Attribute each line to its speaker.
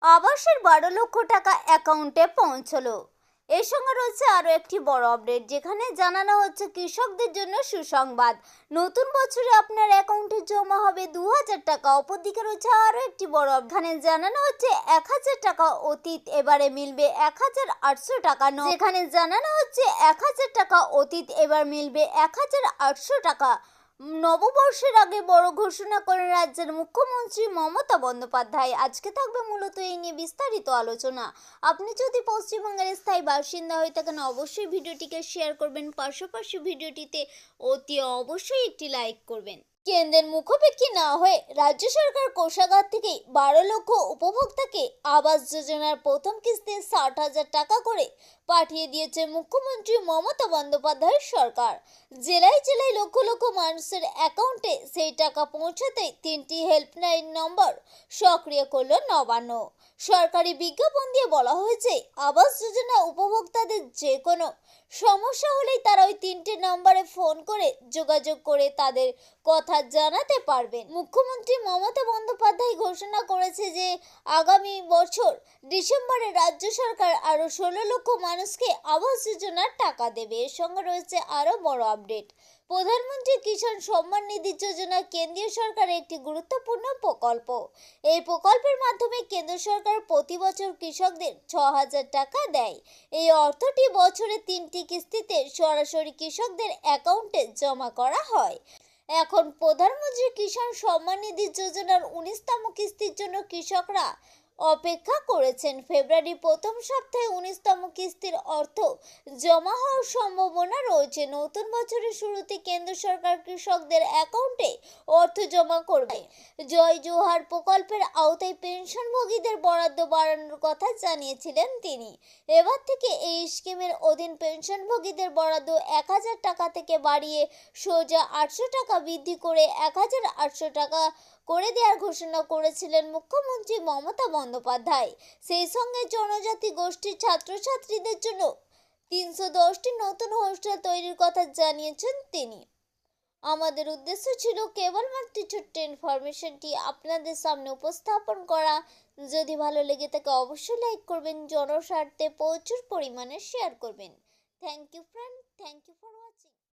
Speaker 1: আবাসের বারো লক্ষ টাকা অ্যাকাউন্টে পৌঁছলো। এর সঙ্গে রয়েছে আরও একটি বড় আপডেট, যেখানে জানানো হচ্ছে কৃষকদের জন্য সুসংবাদ। নতুন বছরে আপনার অ্যাকাউন্টে জমা হবে দু হাজার টাকা, অপরদিকে রয়েছে আরও একটি বড়। এখানে জানানো হচ্ছে এক হাজার টাকা অতীত, এবারে মিলবে এক হাজার আটশো টাকা ন- যেখানে জানানো হচ্ছে এক হাজার টাকা অতীত, এবার মিলবে এক হাজার আটশো টাকা। নববর্ষের আগে বড় ঘোষণা করেন রাজ্যের মুখ্যমন্ত্রী মমতা বন্দ্যোপাধ্যায়। আজকে থাকবে মূলত এই নিয়ে বিস্তারিত আলোচনা। আপনি যদি পশ্চিমবঙ্গের স্থায়ী বাসিন্দা হয়ে থাকেন, অবশ্যই ভিডিওটিকে শেয়ার করবেন। পাশাপাশি ভিডিওটিতে অতি অবশ্যই একটি লাইক করবেন। কেন্দ্রের মুখোপেক্ষী না হয়ে রাজ্য সরকার কোষাগার থেকে বারো লক্ষ উপভোক্তাকে আবাস যোজনার প্রথম কিস্তি ষাট হাজার টাকা করে পাঠিয়ে দিয়েছে মুখ্যমন্ত্রী মমতা বন্দ্যোপাধ্যায়ের সরকার। জেলায় জেলায় লক্ষ লক্ষ মানুষের অ্যাকাউন্টে সেই টাকা পৌঁছাতে তিনটি হেল্পলাইন নম্বর সক্রিয় করল নবান্ন। সরকারি বিজ্ঞাপন দিয়ে বলা হয়েছে, আবাস যোজনা উপভোক্তাদের যে কোনো সমস্যা হলেই তারা ওই তিনটে নম্বরে ফোন করে যোগাযোগ করে তাদের কথা জানাতে পারবেন। মুখ্যমন্ত্রী মমতা বন্দ্যোপাধ্যায় ঘোষণা করেছে যে, আগামী বছর ডিসেম্বরে রাজ্য সরকার আরও ষোলো লক্ষ মানুষকে আবাস যোজনার টাকা দেবে। এর সঙ্গে রয়েছে আরও বড় আপডেট। প্রধানমন্ত্রী কিষাণ সম্মান নিধি যোজনা কেন্দ্রীয় সরকারের একটি গুরুত্বপূর্ণ প্রকল্প। এই প্রকল্পের মাধ্যমে কেন্দ্র সরকার প্রতি বছর কৃষকদের ছ হাজার টাকা দেয়। এই অর্থটি বছরে তিনটি কিস্তিতে সরাসরি কৃষকদের অ্যাকাউন্টে জমা করা হয়। এখন প্রধানমন্ত্রী কিষাণ সম্মান নিধি যোজনার উনিশতম কিস্তির জন্য কৃষকরা অপেক্ষা করেছেন। ফেব্রুয়ারি প্রথম সপ্তাহে উনিশতম কিস্তির অর্থ জমা হওয়ার সম্ভাবনা রয়েছে। নতুন বছরের শুরুতে কেন্দ্র সরকার কৃষকদের অ্যাকাউন্টে অর্থ জমা করবে। জয় জোহার প্রকল্পের আওতায় পেনশনভোগীদের বরাদ্দ বাড়ানোর কথা জানিয়েছিলেন তিনি। এবার থেকে এই স্কিমের অধীন পেনশনভোগীদের বরাদ্দ এক হাজার টাকা থেকে বাড়িয়ে সোজা আটশো টাকা বৃদ্ধি করে এক হাজার আটশো টাকা করে দেওয়ার ঘোষণা করেছিলেন মুখ্যমন্ত্রী মমতা বন্দ্যোপাধ্যায়। সেই সঙ্গে জনজাতি গোষ্ঠীর ছাত্রছাত্রীদের জন্য তিনশো দশটি নতুন হোস্টেল তৈরির কথা জানিয়েছেন তিনি। আমাদের উদ্দেশ্য ছিল কেবলমাত্র ছোট্ট ইনফরমেশনটি আপনাদের সামনে উপস্থাপন করা। যদি ভালো লেগে থাকে অবশ্যই লাইক করবেন, জনস্বার্থে প্রচুর পরিমাণে শেয়ার করবেন। Thank you friend thank you for